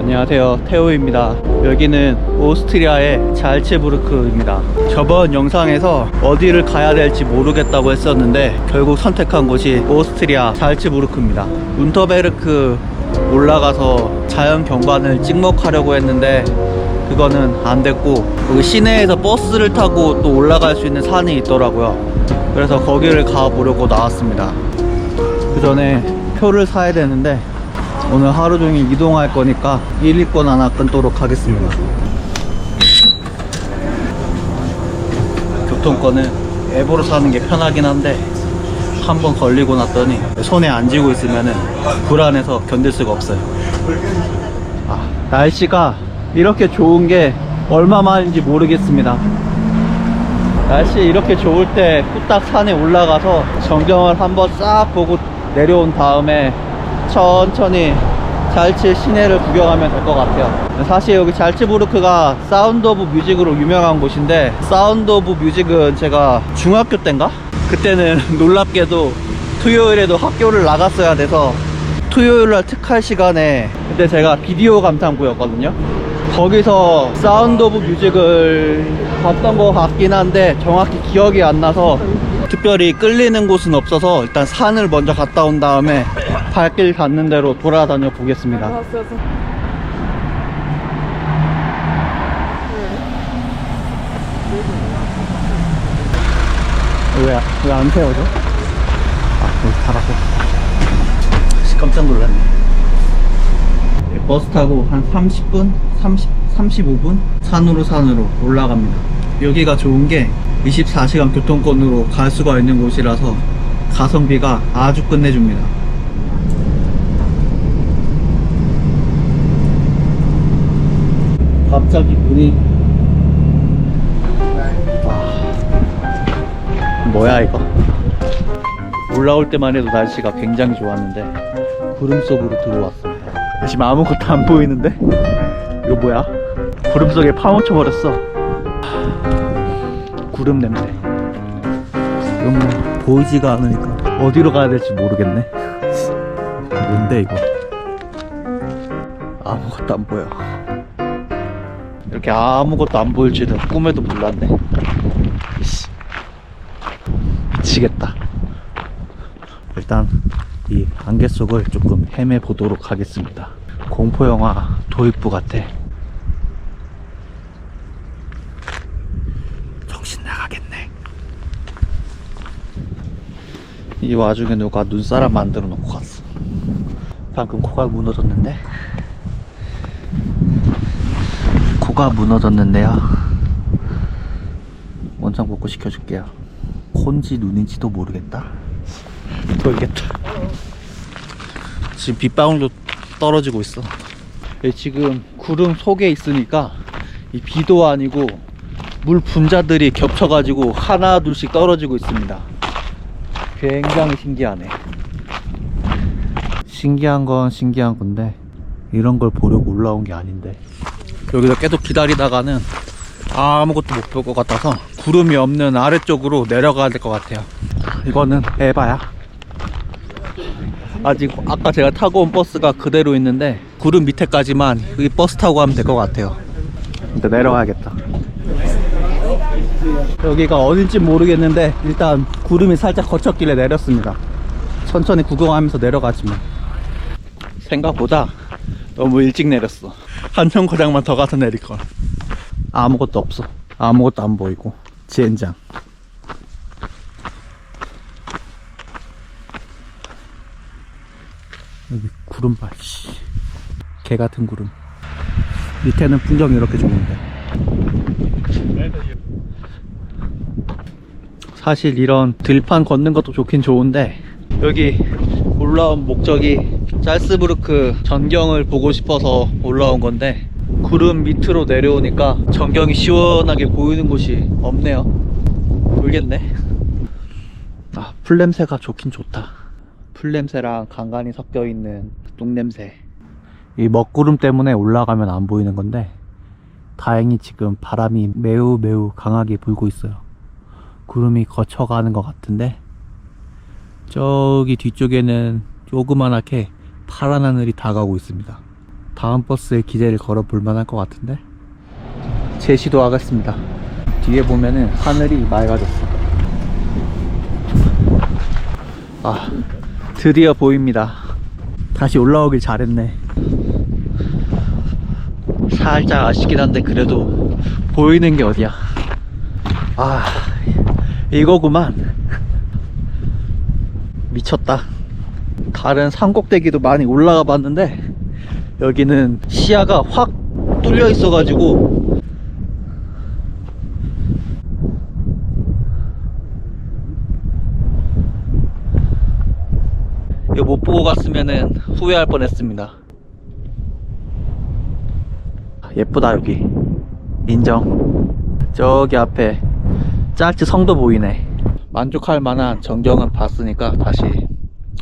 안녕하세요. 테오입니다. 여기는 오스트리아의 잘츠부르크입니다. 저번 영상에서 어디를 가야 될지 모르겠다고 했었는데 결국 선택한 곳이 오스트리아 잘츠부르크입니다. 운터베르크 올라가서 자연 경관을 찍먹하려고 했는데 그거는 안 됐고 여기 시내에서 버스를 타고 또 올라갈 수 있는 산이 있더라고요. 그래서 거기를 가보려고 나왔습니다. 그 전에 표를 사야 되는데 오늘 하루 종일 이동할 거니까 1일권 하나 끊도록 하겠습니다. 교통권은 앱으로 사는 게 편하긴 한데 한 번 걸리고 났더니 손에 안 쥐고 있으면 불안해서 견딜 수가 없어요. 아, 날씨가 이렇게 좋은 게 얼마만인지 모르겠습니다. 날씨 이렇게 좋을 때 후딱 산에 올라가서 전경을 한번 싹 보고 내려온 다음에 천천히 잘츠 시내를 구경하면 될 것 같아요. 사실 여기 잘츠부르크가 사운드 오브 뮤직으로 유명한 곳인데 사운드 오브 뮤직은 제가 중학교 때인가? 그때는 놀랍게도 토요일에도 학교를 나갔어야 돼서 토요일날 특할 시간에 그때 제가 비디오 감상부였거든요. 거기서 사운드 오브 뮤직을 봤던 것 같긴 한데 정확히 기억이 안 나서 특별히 끌리는 곳은 없어서 일단 산을 먼저 갔다 온 다음에 발길 닿는 대로 돌아다녀 보겠습니다. 왜, 왜안 세워져? 아, 여기 달아서. 깜짝 놀랐네. 버스 타고 한 30분? 30, 35분? 산으로 산으로 올라갑니다. 여기가 좋은 게 24시간 교통권으로 갈 수가 있는 곳이라서 가성비가 아주 끝내줍니다. 갑자기 눈이 와 뭐야 이거? 올라올 때만 해도 날씨가 굉장히 좋았는데 구름 속으로 들어왔습니다. 지금 아무것도 안 보이는데? 이거 뭐야? 구름 속에 파묻혀 버렸어 구름 냄새. 이건 뭐 보이지가 않으니까 어디로 가야 될지 모르겠네. 뭔데 이거? 아무것도 안 보여. 이렇게 아무것도 안 보일 줄은 꿈에도 몰랐네. 미치겠다. 일단 이 안개 속을 조금 헤매 보도록 하겠습니다. 공포영화 도입부 같아 정신 나가겠네 이 와중에 누가 눈사람 만들어 놓고 갔어. 방금 코가 무너졌는데? 코가 무너졌는데요. 원장 복구 시켜줄게요. 콘지 눈인지도 모르겠다. 모르겠다. 지금 빗방울도 떨어지고 있어. 예, 지금 구름 속에 있으니까 이 비도 아니고 물 분자들이 겹쳐가지고 하나 둘씩 떨어지고 있습니다 굉장히 신기하네. 신기한 건 신기한 건데 이런 걸 보려고 올라온 게 아닌데. 여기서 계속 기다리다가는 아무것도 못 볼 것 같아서 구름이 없는 아래쪽으로 내려가야 될 것 같아요. 이거는 에바야. 아직 아까 제가 타고 온 버스가 그대로 있는데 구름 밑에까지만 이 버스 타고 가면 될 것 같아요. 근데 내려가야겠다 여기가 어딘지 모르겠는데 일단 구름이 살짝 거쳤길래 내렸습니다. 천천히 구경하면서 내려가지만. 생각보다 너무 일찍 내렸어. 한 정거장만 더 가서 내릴걸. 아무것도 없어. 아무것도 안 보이고. 젠장. 여기 구름 봐, 씨. 개 같은 구름. 밑에는 풍경이 이렇게 좋은데. 사실 이런 들판 걷는 것도 좋긴 좋은데, 여기 올라온 목적이 짤스부르크 전경을 보고 싶어서 올라온 건데, 구름 밑으로 내려오니까 전경이 시원하게 보이는 곳이 없네요. 모르겠네. 아, 풀냄새가 좋긴 좋다. 풀냄새랑 간간히 섞여 있는 똥냄새. 이 먹구름 때문에 올라가면 안 보이는 건데, 다행히 지금 바람이 매우 매우 강하게 불고 있어요. 구름이 거쳐가는 것 같은데, 저기 뒤쪽에는 조그만하게 파란 하늘이 다가오고 있습니다. 다음 버스에 기대를 걸어 볼 만할 것 같은데? 제시도 하겠습니다. 뒤에 보면은 하늘이 맑아졌어. 아 드디어 보입니다. 다시 올라오길 잘했네. 살짝 아쉽긴 한데 그래도 보이는 게 어디야? 아 이거구만. 미쳤다. 다른 산꼭대기도 많이 올라가 봤는데 여기는 시야가 확 뚫려 있어 가지고 이거 못 보고 갔으면은 후회할 뻔했습니다. 예쁘다 여기. 인정. 저기 앞에 짤츠 성도 보이네. 만족할 만한 전경은 봤으니까 다시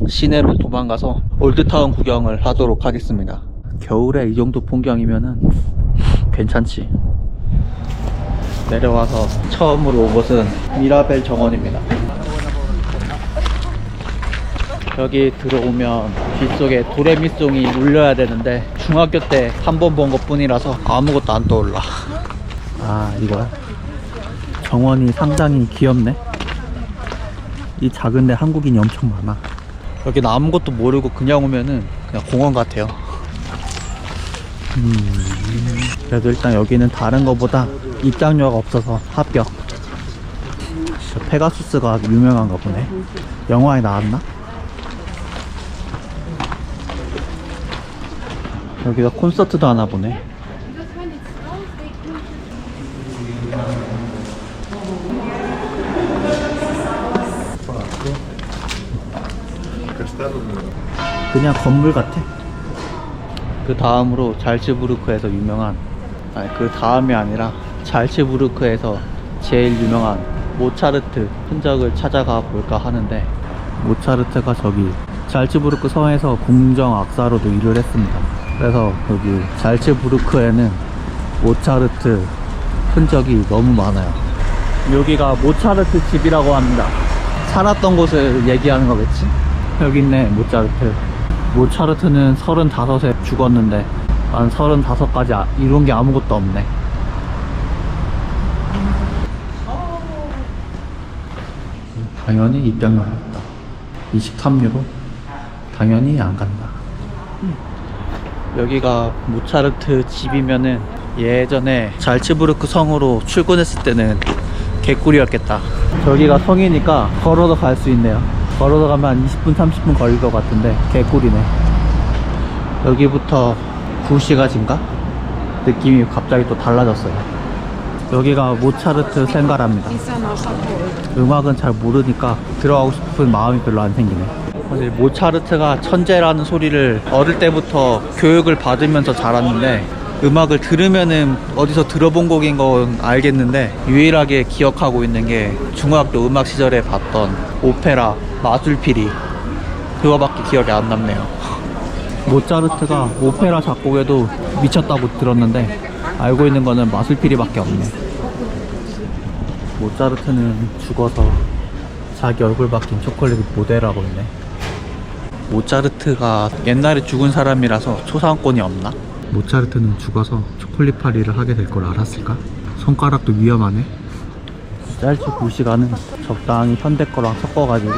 시내로 도망가서 올드타운 구경을 하도록 하겠습니다. 겨울에 이 정도 풍경이면은 괜찮지. 내려와서 처음으로 온 곳은 미라벨 정원입니다. 여기 들어오면 빗속에 도레미송이 울려야 되는데 중학교 때 한 번 본 것 뿐이라서 아무것도 안 떠올라. 아 이거야? 정원이 상당히 귀엽네. 이 작은데 한국인이 엄청 많아. 여기 아무것도 모르고 그냥 오면은 그냥 공원 같아요. 음, 그래도 일단 여기는 다른 거보다 입장료가 없어서 합격. 저 페가수스가 유명한가 보네. 영화에 나왔나? 여기가 콘서트도 하나 보네 그냥 건물 같아. 그 다음으로 잘츠부르크에서 유명한, 아니 그 다음이 아니라 잘츠부르크에서 제일 유명한 모차르트 흔적을 찾아가 볼까 하는데 모차르트가 저기 잘츠부르크 성에서 궁정 악사로도 일을 했습니다. 그래서 여기 잘츠부르크에는 모차르트 흔적이 너무 많아요. 여기가 모차르트 집이라고 합니다. 살았던 곳을 얘기하는 거겠지? 여기 있네, 모차르트. 모차르트는 35세 죽었는데, 난 35까지 아, 이룬 게 아무것도 없네. 당연히 입장료 없다. 23유로? 당연히 안 간다. 여기가 모차르트 집이면은 예전에 잘츠부르크 성으로 출근했을 때는 개꿀이었겠다. 저기가 성이니까 걸어서 갈 수 있네요. 걸어서 가면 한 20분, 30분 걸릴 것 같은데 개꿀이네. 여기부터 9시가지인가? 느낌이 갑자기 또 달라졌어요. 여기가 모차르트 생가랍니다. 음악은 잘 모르니까 들어가고 싶은 마음이 별로 안 생기네. 사실 모차르트가 천재라는 소리를 어릴 때부터 교육을 받으면서 자랐는데 음악을 들으면은 어디서 들어본 곡인 건 알겠는데 유일하게 기억하고 있는 게 중학교 음악 시절에 봤던 오페라 마술피리 그거밖에 기억이 안 남네요. 모차르트가 오페라 작곡에도 미쳤다고 들었는데 알고 있는 거는 마술피리밖에 없네. 모차르트는 죽어서 자기 얼굴 박힌 초콜릿 모델하고 있네. 모차르트가 옛날에 죽은 사람이라서 초상권이 없나? 모차르트는 죽어서 초콜릿 파리를 하게 될 걸 알았을까? 손가락도 위험하네. 짤츠 구시가는 적당히 현대 거랑 섞어가지고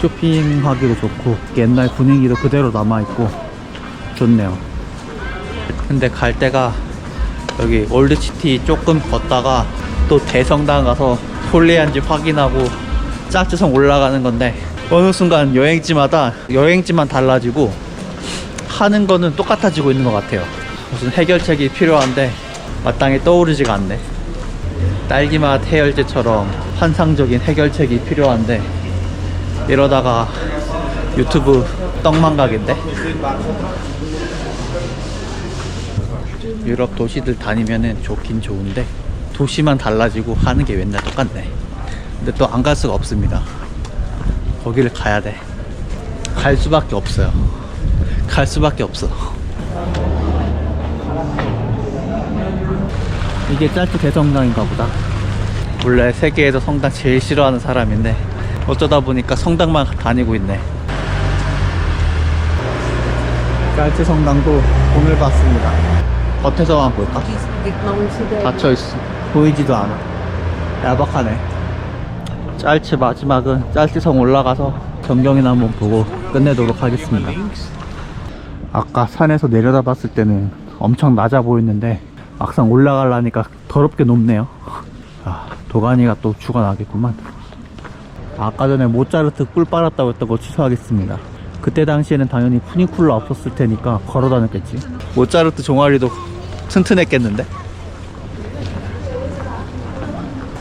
쇼핑하기도 좋고 옛날 분위기도 그대로 남아있고 좋네요. 근데 갈 때가 여기 올드시티 조금 걷다가 또 대성당 가서 홀리한지 확인하고 짝지성 올라가는 건데 어느 순간 여행지마다 여행지만 달라지고 하는 거는 똑같아지고 있는 것 같아요. 무슨 해결책이 필요한데 마땅히 떠오르지가 않네. 딸기맛 해열제처럼 환상적인 해결책이 필요한데 이러다가 유튜브 떡망각인데 유럽 도시들 다니면은 좋긴 좋은데 도시만 달라지고 하는 게 맨날 똑같네. 근데 또 안 갈 수가 없습니다. 거기를 가야 돼. 갈 수밖에 없어요. 갈 수밖에 없어. 이게 짤트 대성당인가 보다. 원래 세계에서 성당 제일 싫어하는 사람인데 어쩌다 보니까 성당만 다니고 있네. 짤츠 성당도 오늘 봤습니다. 겉에서만 볼까? 닫혀있어. 보이지도 않아. 야박하네. 짤츠 마지막은 짤츠성 올라가서 경경이나 한번 보고 끝내도록 하겠습니다. 아까 산에서 내려다 봤을 때는 엄청 낮아 보였는데 막상 올라가려니까 더럽게 높네요. 아, 도가니가 또 죽어나겠구만. 아까 전에 모차르트 꿀 빨았다고 했던 거 취소하겠습니다. 그때 당시에는 당연히 푸니쿨라 없었을 테니까 걸어 다녔겠지. 모차르트 종아리도 튼튼했겠는데?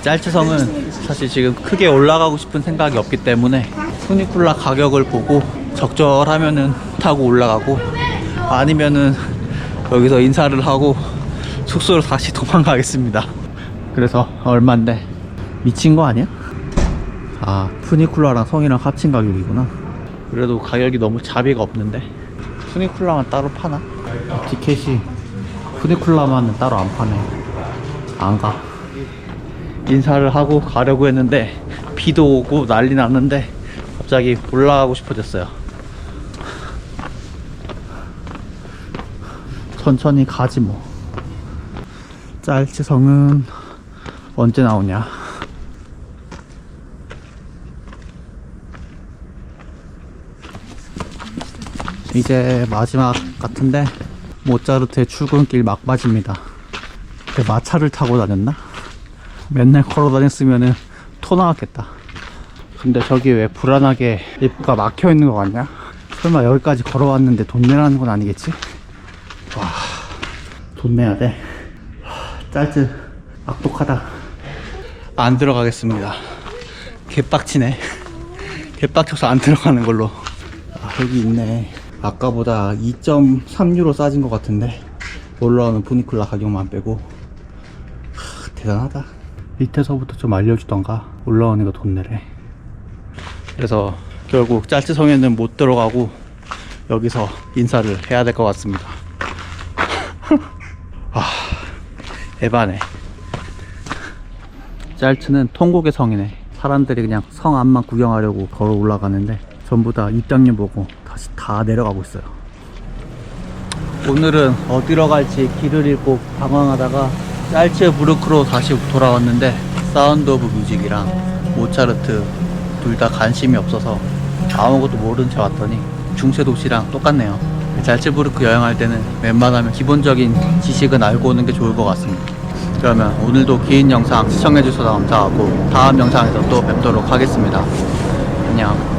짤츠성은 사실 지금 크게 올라가고 싶은 생각이 없기 때문에 푸니쿨라 가격을 보고 적절하면은 타고 올라가고 아니면은 여기서 인사를 하고 숙소로 다시 도망가겠습니다. 그래서 얼만데 미친 거 아니야? 아 푸니쿨라랑 성이랑 합친 가격이구나. 그래도 가격이 너무 자비가 없는데 푸니쿨라만 따로 파나? 티켓이 푸니쿨라만은 따로 안 파네. 안 가. 인사를 하고 가려고 했는데 비도 오고 난리 났는데 갑자기 올라가고 싶어졌어요. 천천히 가지 뭐. 짤치성은 언제 나오냐? 이제 마지막 같은데 모차르트의 출근길 막바지입니다. 근데 마차를 타고 다녔나? 맨날 걸어 다녔으면은 토 나왔겠다. 근데 저기 왜 불안하게 입구가 막혀 있는 거 같냐? 설마 여기까지 걸어왔는데 돈 내라는 건 아니겠지? 와, 돈 내야 돼. 하, 짤즈 악독하다. 안 들어가겠습니다. 개빡치네. 개빡쳐서 안 들어가는 걸로. 아, 여기 있네. 아까보다 2.3유로 싸진 것 같은데 올라오는 푸니쿨라 가격만 빼고 하, 대단하다. 밑에서부터 좀 알려주던가 올라오는 거돈 내래. 그래서 결국 짤츠성에는 못 들어가고 여기서 인사를 해야 될 것 같습니다. 아, 에바네. 짤츠는 통곡의 성이네. 사람들이 그냥 성 앞만 구경하려고 걸어 올라가는데 전부 다 입장료 보고 다시 다 내려가고 있어요. 오늘은 어디로 갈지 길을 잃고 방황하다가 짤츠 부르크로 다시 돌아왔는데 사운드 오브 뮤직이랑 모차르트 둘 다 관심이 없어서 아무것도 모른 채 왔더니 중세 도시랑 똑같네요. 짤츠부르크 여행할 때는 웬만하면 기본적인 지식은 알고 오는 게 좋을 것 같습니다. 그러면 오늘도 긴 영상 시청해주셔서 감사하고 다음 영상에서 또 뵙도록 하겠습니다. 안녕.